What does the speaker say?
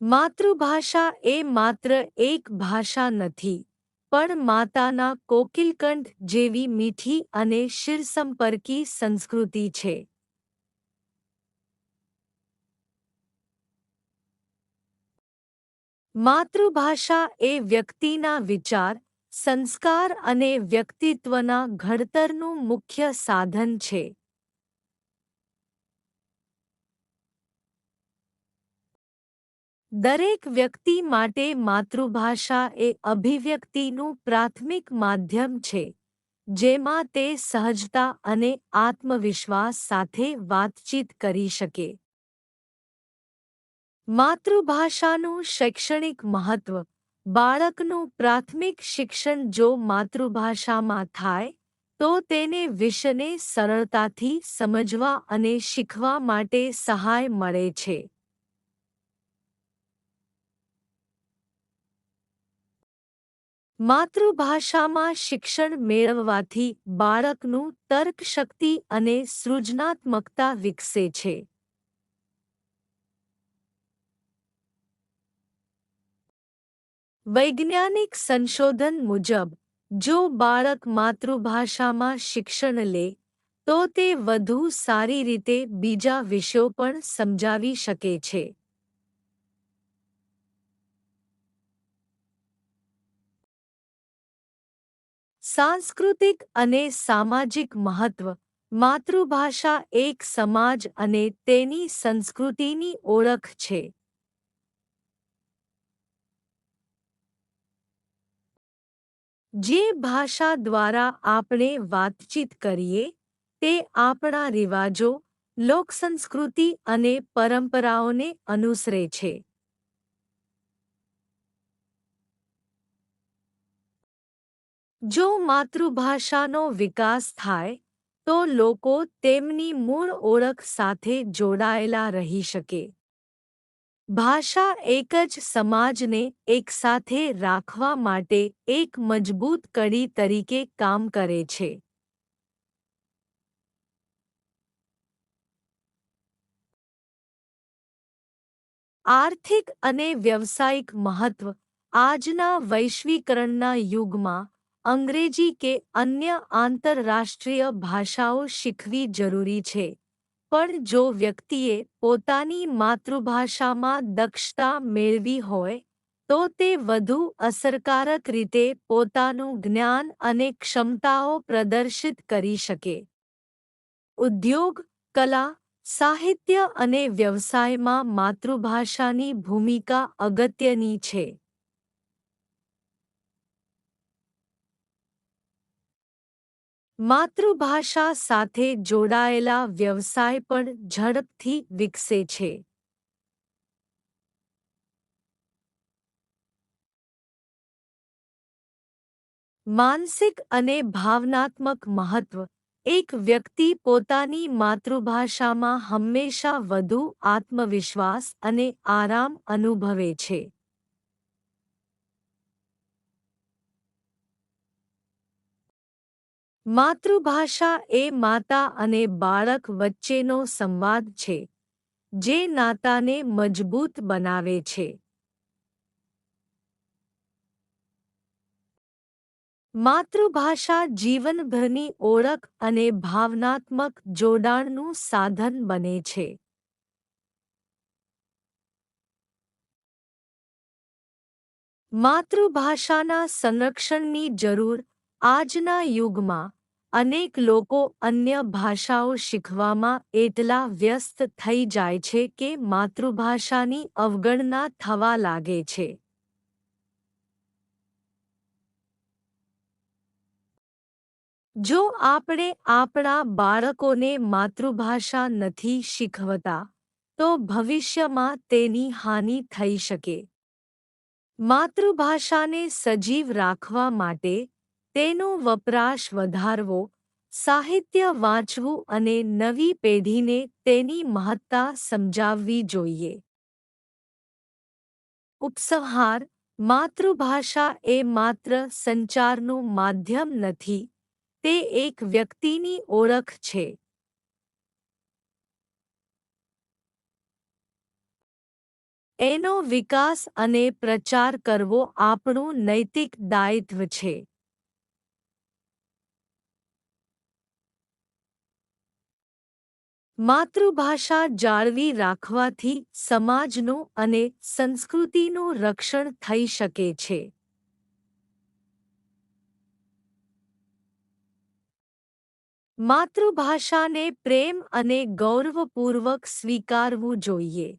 માતૃભાષા એ માત્ર એક ભાષા નથી, પણ માતાના કોકિલકંઠ જેવી મીઠી અને શિરસંપર્કી સંસ્કૃતિ છે. માતૃભાષા એ વ્યક્તિના વિચાર, સંસ્કાર અને વ્યક્તિત્વના ઘડતરનું મુખ્ય સાધન છે. દરેક વ્યક્તિ માટે માતૃભાષા એ અભિવ્યક્તિનું પ્રાથમિક માધ્યમ છે, જેમાં તે સહજતા અને આત્મવિશ્વાસ સાથે વાતચીત કરી શકે. માતૃભાષાનું શૈક્ષણિક મહત્વ. બાળકનું પ્રાથમિક શિક્ષણ જો માતૃભાષામાં થાય, તો તેને વિષયને સરળતાથી સમજવા અને શીખવા માટે સહાય મળે છે. માતૃભાષામાં શિક્ષણ મેળવવાથી બાળકનું તર્કશક્તિ અને સૃજનાત્મકતા વિકસે છે. વૈજ્ઞાનિક સંશોધન મુજબ, જો બાળક માતૃભાષામાં શિક્ષણ લે, તો તે વધુ સારી રીતે બીજા વિષયો પણ સમજાવી શકે છે. સાંસ્કૃતિક અને સામાજિક મહત્વ. માતૃભાષા એક સમાજ અને તેની સંસ્કૃતિની ઓળખ છે. જે ભાષા દ્વારા આપણે વાતચીત કરીએ, તે આપણા રિવાજો, લોકસંસ્કૃતિ અને પરંપરાઓને અનુસરે છે. જો માતૃભાષાનો વિકાસ થાય, તો લોકો તેમની મૂળ ઓળખ સાથે જોડાયેલા રહી શકે. ભાષા એક જ સમાજને એકસાથે રાખવા માટે એક મજબૂત કડી તરીકે કામ કરે છે. આર્થિક અને વ્યવસાયિક મહત્વ આજના વૈશ્વિકરણના યુગમાં અંગ્રેજી કે અન્ય આંતરરાષ્ટ્રીય ભાષાઓ શીખવી જરૂરી છે. પણ જો વ્યક્તિએ પોતાની માતૃભાષામાં દક્ષતા મેળવી હોય, તો તે વધુ અસરકારક રીતે પોતાનું જ્ઞાન અને ક્ષમતાઓ પ્રદર્શિત કરી શકે. ઉદ્યોગ, કલા, સાહિત્ય અને વ્યવસાયમાં માતૃભાષાની ભૂમિકા અગત્યની છે. માતૃભાષા સાથે જોડાયેલા વ્યવસાય પણ ઝડપથી વિકસે છે. માનસિક અને ભાવનાત્મક મહત્વ. એક વ્યક્તિ પોતાની માતૃભાષામાં હંમેશા વધુ આત્મવિશ્વાસ અને આરામ અનુભવે છે. માતૃભાષા એ માતા અને બાળક વચ્ચેનો સંવાદ છે, જે નાતાને મજબૂત બનાવે છે. માતૃભાષા જીવનભરની ઓળખ અને ભાવનાત્મક જોડાણનું સાધન બને છે. માતૃભાષાના સંરક્ષણની જરૂર આજના યુગમાં અનેક લોકો અન્ય ભાષાઓ શીખવામાં એટલા વ્યસ્ત થઈ જાય છે કે માતૃભાષાની અવગણના થવા લાગે છે. જો આપણે આપણા બાળકોને માતૃભાષા નથી શીખવતા, તો ભવિષ્યમાં તેની હાનિ થઈ શકે. માતૃભાષાને સજીવ રાખવા માટે તેનો વપરાશ વધારવો, સાહિત્ય વાંચવું અને નવી પેઢીને તેની મહત્તા સમજાવવી જોઈએ. ઉપસંહાર, માતૃભાષા એ માત્ર સંચારનું માધ્યમ નથી, તે એક વ્યક્તિની ઓળખ છે. એનો વિકાસ અને પ્રચાર કરવો આપણું નૈતિક દાયિત્વ છે. માતૃભાષા જાળવી રાખવાથી સમાજનું અને સંસ્કૃતિનું રક્ષણ થઈ શકે છે. માતૃભાષાને પ્રેમ અને ગૌરવપૂર્વક સ્વીકારવું જોઈએ.